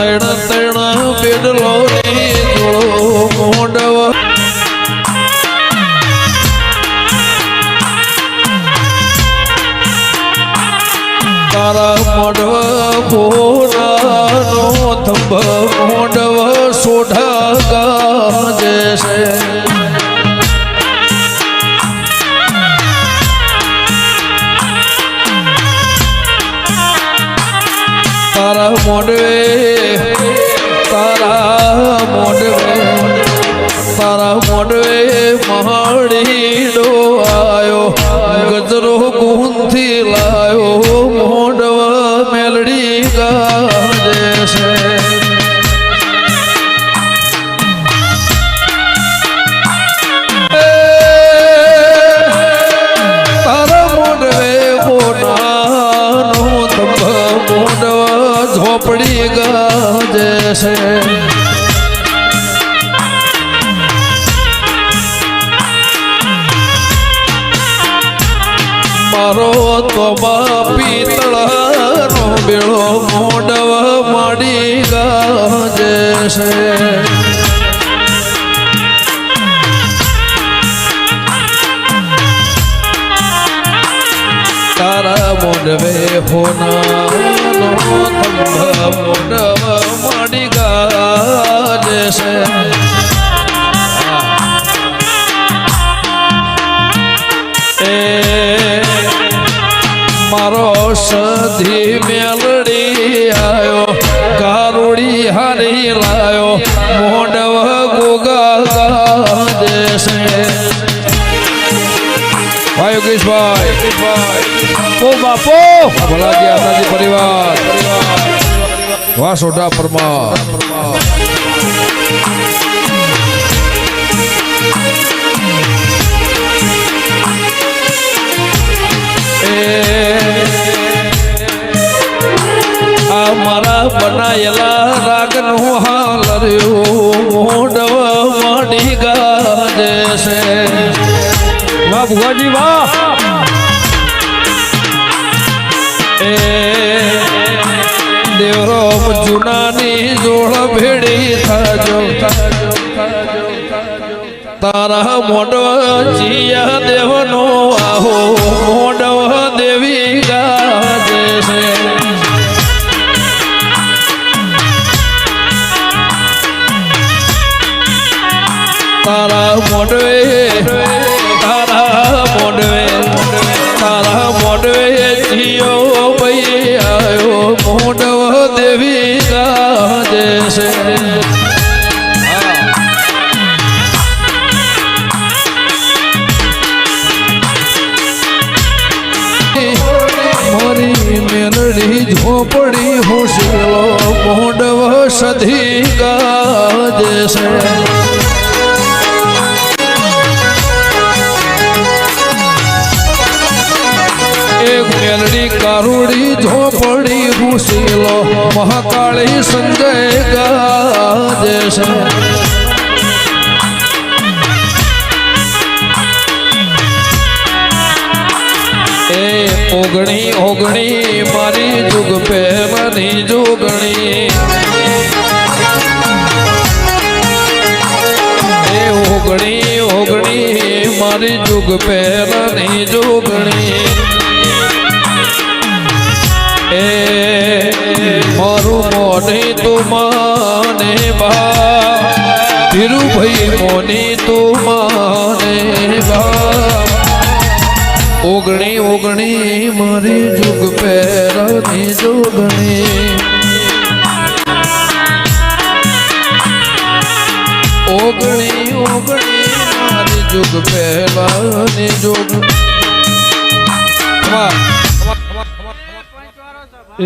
તણ તણ પેડલો ને જોડો મોંડવ. તારા મોઢવ પોરાનો થંભ મોડવ સોઢા ગાજે છે. તારા તારા મહાડી મહાડીડો આયો, ગજરો ગુંથી લાયો મોડવા મેલડી ગાજે છે. તંબ ઝોપડી ગાજે છે. મારો તો બાપી તળાનો બેળો મોડવ માડી ગાજે છે. તારા મોડવે હોનાનો મોઢવ માડી ગાજે છે. એ મારો સધી મેલડી આયો, કારુડી હરી લાયો મોડવ ગુગા છે ભાઈ યોગેશભાઈ ઓ બાપો ભલાજી આનાજી પરિવાર. વાહ સોઢા પરમાર. મારા બનાયેલા રાગનું હાલ રહ્યું ગાજે છે વાહ ભુવાજી વાહ એ જોડ ભેડી થજો તારા મોઢવ જીયા દેવનો આહો મોઢવ તારા મોડવે તારા મોડવે તારા મોડવે જીયો ભાઈ આવ્યો મોડવ દેવી છે મારી મેલડી ઝોપડી હોશેલો મોઢવ સધી ગાજે છે કારુડી ઝોપડી ભૂસીલો મહાકાળી સંજય ગાજે છે. એ ઓગણી ઓગણી, મારી જુગ પહેલાની જોગણી. એ ઓગણી ઓગણી, મારી જુગ પહેલાની જોગણી. માને બા. ધીરુભાઈ મોને તું માને બા. ઓગણી ઓગણી મારી જુગ પહેરાની જોગણી. ઓગણી ઓગણી મારી જુગ પહેરાની જોગ. એ